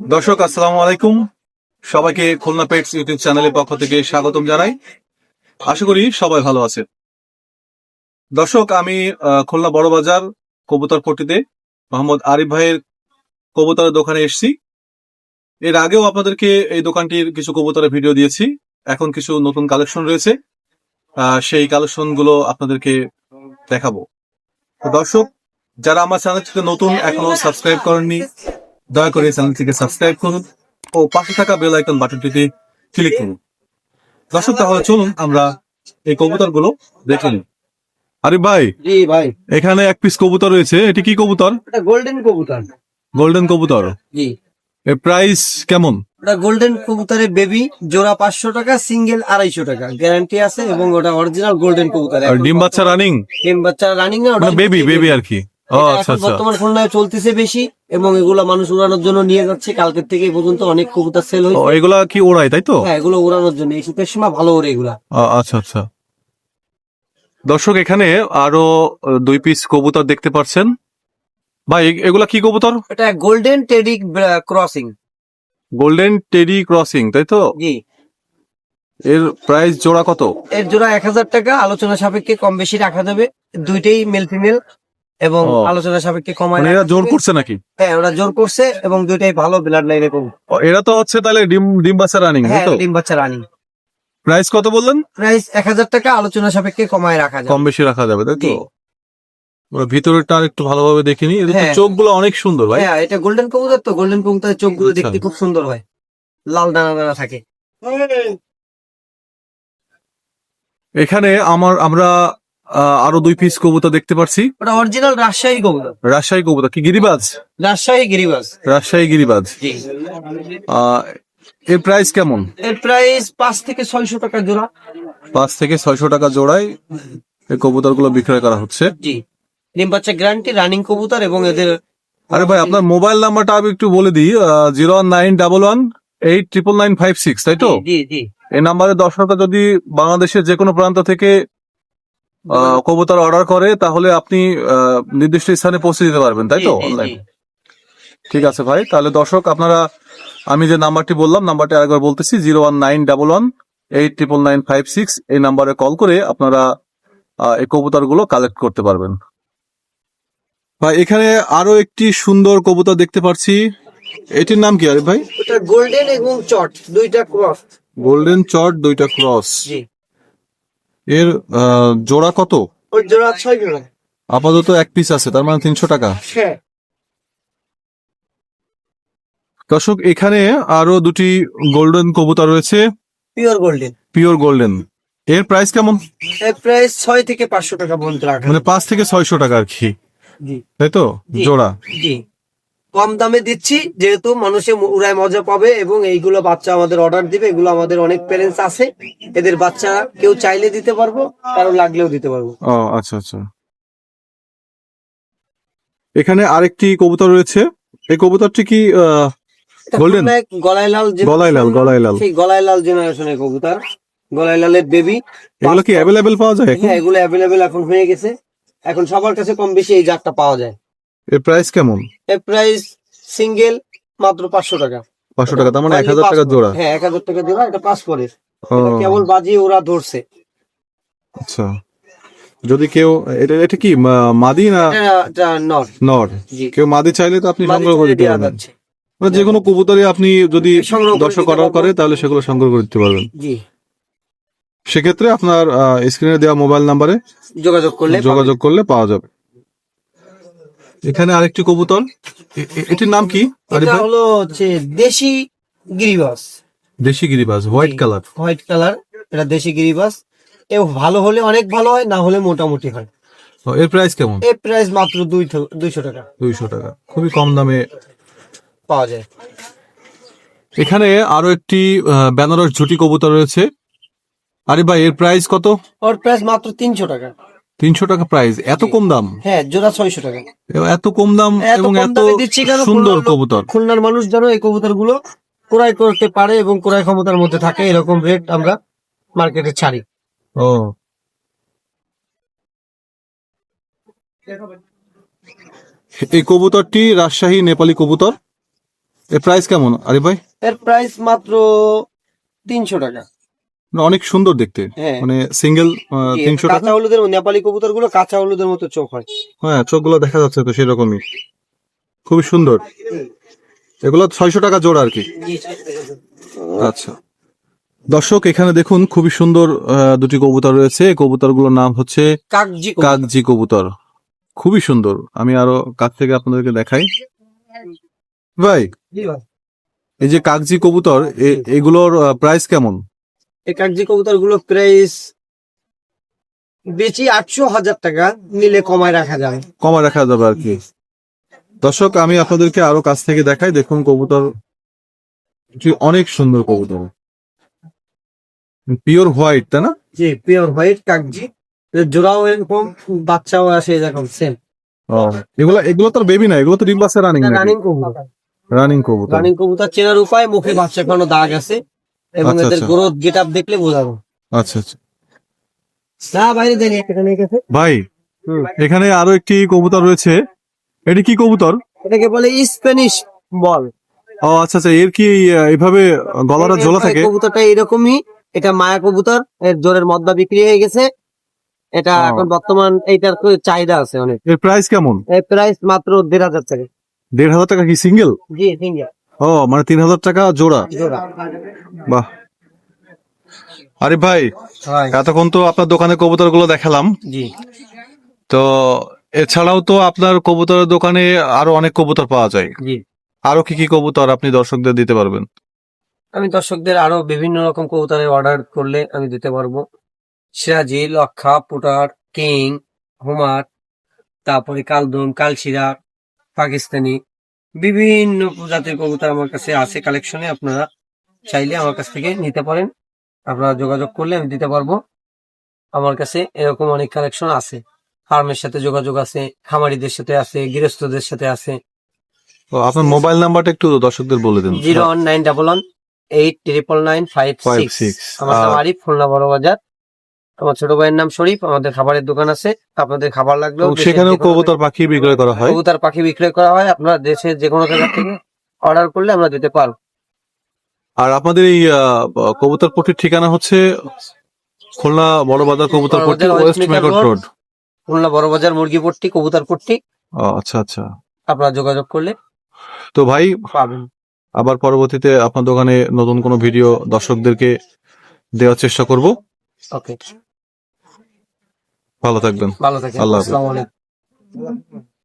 দর্শক, আসসালামু আলাইকুম। সবাইকে খুলনা পেটস ইউটিউব চ্যানেলের পক্ষ থেকে স্বাগতম জানাই। আশা করি সবাই ভালো আছে দর্শক, আমি খুলনা বড় বাজার কবুতর পট্টিতে মোহাম্মদ আরিফ ভাইয়ের কবুতরের দোকানে এসেছি। এর আগেও আপনাদেরকে এই দোকানটির কিছু কবুতরের ভিডিও দিয়েছি। এখন কিছু নতুন কালেকশন রয়েছে। সেই কালেকশনগুলো আপনাদেরকে দেখাবো। দর্শক, যারা আমার চ্যানেলটিতে নতুন, এখনও সাবস্ক্রাইব করেননি দয়া করে চ্যানেলটিকে সাবস্ক্রাইব করুন ও পাশে থাকা বেল আইকন বাটনটিতে ক্লিক করুন। দর্শক তাহলে চলুন আমরা এই কবুতরগুলো দেখে নিই। আরে ভাই জি ভাই। এখানে এক পিস কবুতর রয়েছে এটি কি কবুতর? এটা গোল্ডেন কবুতর। গোল্ডেন কবুতর। জি। এর প্রাইস কেমন? ওটা গোল্ডেন কবুতরের বেবি জোড়া পাঁচশো টাকা সিঙ্গেল আড়াইশো টাকা গ্যারান্টি আছে এবং ওটা অরিজিনাল গোল্ডেন কবুতর। ডিম বাচ্চা রানিং ডিম বাচ্চা রানিং না ওটা মানে বেবি বেবি আর কি। আচ্ছা আচ্ছা। বর্তমান খুলনায় চলতেছে বেশি এবং এগুলো মানুষ উড়ানোর জন্য নিয়ে যাচ্ছে। কালকের থেকে পর্যন্ত অনেক কবুতর সেল হয়েছে। এগুলা কি ওড়াই তাই তো? হ্যাঁ এগুলো উড়ানোর জন্য। এই শীতের সময় ভালো ওরে এগুলা। আচ্ছা আচ্ছা। দর্শক এখানে আরও দুই পিস কবুতর দেখতে পাচ্ছেন। ভাই এগুলা কি কবুতর? এটা golden teddy crossing golden teddy crossing তাই তো? জি। এর প্রাইস জোড়া কত? এর জোড়া এক হাজার টাকা। আলোচনা সাপেক্ষে কম বেশি রাখা যাবে। দুইটাই মেল ফিমেল এবং। আলোচনা সাপেক্ষে কমায় মানে এরা জোর করছে নাকি? হ্যাঁ ওরা জোর করছে এবং দুইটাই ভালো ব্লাড লাইনে কম এরা তো হচ্ছে তাহলে ডিম ডিম বাচ্চা রানিং হ্যাঁ ডিম বাচ্চা রানিং প্রাইস কত বললেন? প্রাইস এক হাজার টাকা আলোচনা সাপেক্ষে কমায় রাখা যাবে। কম বেশি রাখা যাবে তাই তো। ওরা ভিতরেরটা আর একটু ভালোভাবে দেখিনি। এদের হ্যাঁ। চোখগুলো অনেক সুন্দর ভাই। হ্যাঁ এটা গোল্ডেন কবুতর তো গোল্ডেন কবুতরের চোখগুলো আচ্ছা। দেখতে খুব সুন্দর হয়। লাল দানা দানা থাকে। এখানে আমার আমরা আরও দুই পিস কবুতর দেখতে পাচ্ছি ওটা অরিজিনাল রাজশাহী কবুতর। রাজশাহী কবুতর। কি গিরিবাজ? রাজশাহী গিরিবাস রাজশাহী গিরিবাজ। এর প্রাইস কেমন? এর প্রাইস পাঁচ থেকে ছয়শো টাকা জোড়া। পাঁচ থেকে ছয়শো টাকা জোড়ায় এই কবুতরগুলো বিক্রয় করা হচ্ছে। জি। ডিম বাচ্চা গ্যারান্টি রানিং কবুতর এবং এদের আরে ভাই আপনার মোবাইল নাম্বারটা আমি একটু বলে দিই zero one nine double one eight triple nine five six তাই তো জি জি এই নাম্বারে দর্শকরা যদি বাংলাদেশের যে কোনো প্রান্ত থেকে কবুতর অর্ডার করে তাহলে আপনি আহ, নির্দিষ্ট স্থানে পৌঁছে দিতে পারবেন তাই তো? অনলাইন ঠিক আছে ভাই তাহলে দর্শক আপনারা আমি যে নাম্বারটি বললাম নাম্বারটি আরেকবার বলতেছি zero one nine double one eight triple nine five six এই নাম্বারে কল করে আপনারা এই কবুতরগুলো কালেক্ট করতে পারবেন। ভাই এখানে আরও একটি সুন্দর কবুতর দেখতে পাচ্ছি। এটির নাম কি আরে ভাই? গোল্ডেন এবং চট দুইটা ক্রস গোল্ডেন চট দুইটা ক্রস জি। এর জোড়া কত? ওর জোড়া ছয় জোড়া আপাতত এক পিস আছে তার মানে তিনশো টাকা। হ্যাঁ। দর্শক এখানে আরও দুটি গোল্ডেন কবুতর রয়েছে। পিওর গোল্ডেন পিওর গোল্ডেন এর প্রাইস কেমন? এর প্রাইস ছয় থেকে পাঁচশো টাকা পর্যন্ত রাখা। মানে পাঁচ থেকে ছয়শো টাকা আর কি। তাই তো? জোড়া। জি। কম দামে দিচ্ছি যেহেতু মানুষে উড়ায় মজা পাবে এবং এইগুলো বাচ্চা আমাদের অর্ডার দিবে এগুলো আমাদের অনেক প্যারেন্টস আছে এদের বাচ্চা কেউ চাইলে দিতে পারব কারও লাগলেও দিতে পারব। ও আচ্ছা আচ্ছা। এখানে আরেকটি কবুতর রয়েছে। এই কবুতরটি কি? খুলনায় গলায় লাল গলায় লাল, গলায় লাল। সেই গলায় লাল জেনারেশনের কবুতর। গলায় লালের বেবি এগুলো কি অ্যাভেলেবেল পাওয়া যায় হ্যাঁ এগুলো অ্যাভেলেবেল এখন হয়ে গেছে। এখন সবার কাছে কম বেশি এই জাতটা পাওয়া যায়। এর প্রাইস কেমন? এর প্রাইস সিঙ্গেল মাত্র পাঁচশো টাকা। পাঁচশো টাকা তার মানে এক হাজার টাকা জোড়া। হ্যাঁ এক হাজার টাকা জোড়া এটা কেবল বাজিয়ে ওরা ধরছে। আচ্ছা। যদি কেউ এটা এটা কি মাদি না নর। নর? কেউ মাদি চাইলে তো আপনি সংগ্রহ করে দিতে পারবেন। মানে যে কোনো কবুতরই আপনি যদি দর্শক অর্ডার করে তাহলে সেগুলো সংগ্রহ করে দিতে পারবেন। জি। সেক্ষেত্রে আপনার স্ক্রিনে দেওয়া মোবাইল নাম্বারে যোগাযোগ করলে যোগাযোগ করলে পাওয়া যাবে। এখানে আরেকটি কবুতর। এটির নাম কি? এটা হলো হচ্ছে দেশি গিরিবাস। দেশি গিরিবাজ হোয়াইট কালার। হোয়াইট কালার এটা দেশি গিরিবাস। এ ভালো হলে অনেক ভালো হয় না হলে মোটামুটি হয়। এর প্রাইস কেমন? এর প্রাইস মাত্র দুইশো টাকা। দুইশো টাকা। খুবই কম দামে পাওয়া যায়। এখানে আরও একটি বেনারস ঝুটি কবুতর রয়েছে। আরে ভাই এর প্রাইস কত? ওর প্রাইস মাত্র তিনশো টাকা। তিনশো টাকা প্রাইস এত কম দাম? হ্যাঁ জোড়া ছয়শো টাকা। এত কম দাম এবং এত? সুন্দর কবুতর। খুলনার মানুষ যেন এই কবুতরগুলো ক্রয় করতে পারে এবং ক্রয় ক্ষমতার মধ্যে থাকে এরকম রেট আমরা মার্কেটে ছাড়ি। ও। এই কবুতরটি রাজশাহী নেপালি কবুতর। এর প্রাইস কেমন আরে ভাই? এর প্রাইস মাত্র তিনশো টাকা। অনেক সুন্দর দেখতে। হ্যাঁ। মানে সিঙ্গেল তিনশো টাকা কাঁচা হলুদের নেপালি কবুতরগুলো কাঁচা হলুদের মতো চোখ হয়। হ্যাঁ চোখগুলো দেখা যাচ্ছে তো সেরকমই। খুবই সুন্দর। এগুলো ছয়শো টাকা জোড়া আর কি। আচ্ছা। দর্শক এখানে দেখুন খুবই সুন্দর দুটি কবুতর রয়েছে। কবুতরগুলোর নাম হচ্ছে কাকজি কবুতর। কাকজি কবুতর। খুবই সুন্দর। আমি আরও কাছ থেকে আপনাদেরকে দেখাই। ভাই এই যে কাকজি কবুতর এগুলোর প্রাইস কেমন? এই কাকজি কবুতরগুলো প্রাইস বেশি আটশো হাজার টাকা নিলে কমায় রাখা যাবে কমা রাখা যাবে আর কি। দর্শক আমি আপনাদেরকে আরও কাছ থেকে দেখাই দেখুন কবুতর অনেক সুন্দর কবুতর। পিওর হোয়াইট তাই না? জি পিওর হোয়াইট কাকজি। জোড়াও এরকম বাচ্চাও আসে এরকম সেম ও এগুলো এগুলো তো বেবি না এগুলো তো ডিম রানিং রানিং কবুতর। রানিং কবুতর। রানিং কবুতর চেনার উপায় মুখে বাচ্চা কোনো দাগ আছে। এবং আচ্ছা, এদের। গ্রোথ গেট আপ দেখলে বোঝাবো। আচ্ছা আচ্ছা। না বাইরে এখানে গেছে। ভাই এখানে আরও একটি কবুতর রয়েছে। এটি কি কবুতর? এটাকে বলে স্প্যানিশ বল ও আচ্ছা আচ্ছা এর কি এইভাবে গলাটা ঝোলা থাকে? কবুতরটা এরকমই এটা মায়া কবুতর এর জোরের মদ্দা বিক্রি হয়ে গেছে। এটা এখন বর্তমান এইটার চাহিদা আছে অনেক। এর প্রাইস কেমন? এর প্রাইস মাত্র দেড় হাজার টাকা। দেড় হাজার টাকা কি সিঙ্গেল জি সিঙ্গেল ও মানে তিন হাজার টাকা জোড়া? বাহ। আরে ভাই এতক্ষণ তো আপনার দোকানে কবুতরগুলো দেখালাম তো এছাড়াও তো আপনার কবুতরের দোকানে আরও অনেক কবুতর পাওয়া যায়। আরও কি কি কবুতর আপনি দর্শকদের দিতে পারবেন? আমি দর্শকদের আরও বিভিন্ন রকম কবুতরের অর্ডার করলে আমি দিতে পারব। সিরাজি লক্ষা পুটার কিং হুমার তারপরে কালদম কালশিরা পাকিস্তানি। বিভিন্ন প্রজাতির কবুতর আমার কাছে আছে কালেকশনে আপনারা চাইলে আমার কাছ থেকে নিতে পারেন। আপনারা যোগাযোগ করলে আমি দিতে পারব। আমার কাছে এরকম অনেক কালেকশন আছে। ফার্মের সাথে যোগাযোগ আছে খামারিদের সাথে আছে গৃহস্থদের সাথে আছে। তো আপনার মোবাইল নাম্বারটা একটু দর্শকদের বলে দিন। Zero one nine double one eight triple nine five six. Six. আমার নাম আরিফ খুলনা বড় বাজার আমার ছোট ভাইয়ের নাম শরীফ আমাদের খাবারের দোকান আছে। আপনাদের খাবার লাগলেও দেশের সেখানেও কবুতর পাখি বিক্রয় করা হয়। কবুতর পাখি বিক্রয় করা হয়। আপনার দেশের যে কোনো জায়গা থেকে অর্ডার করলে আমরা দিতে পারব। আর আপনাদের এই কবুতর পট্টির ঠিকানা হচ্ছে খুলনা বড় বাজার কবুতর পট্টি ওয়েস্ট মেকট রোড। খুলনা বড় বাজার মুরগি পট্টি কবুতর পট্টি। আচ্ছা আচ্ছা। আপনারা যোগাযোগ করলে তো ভাই পাবেন। আবার পরবর্তীতে আপনার দোকানে নতুন কোনো ভিডিও দর্শকদেরকে দেওয়ার চেষ্টা করব। ওকে। ভালো থাকবেন। ভালো থাকবেন। আল্লাহ আসসালামু আলাইকুম।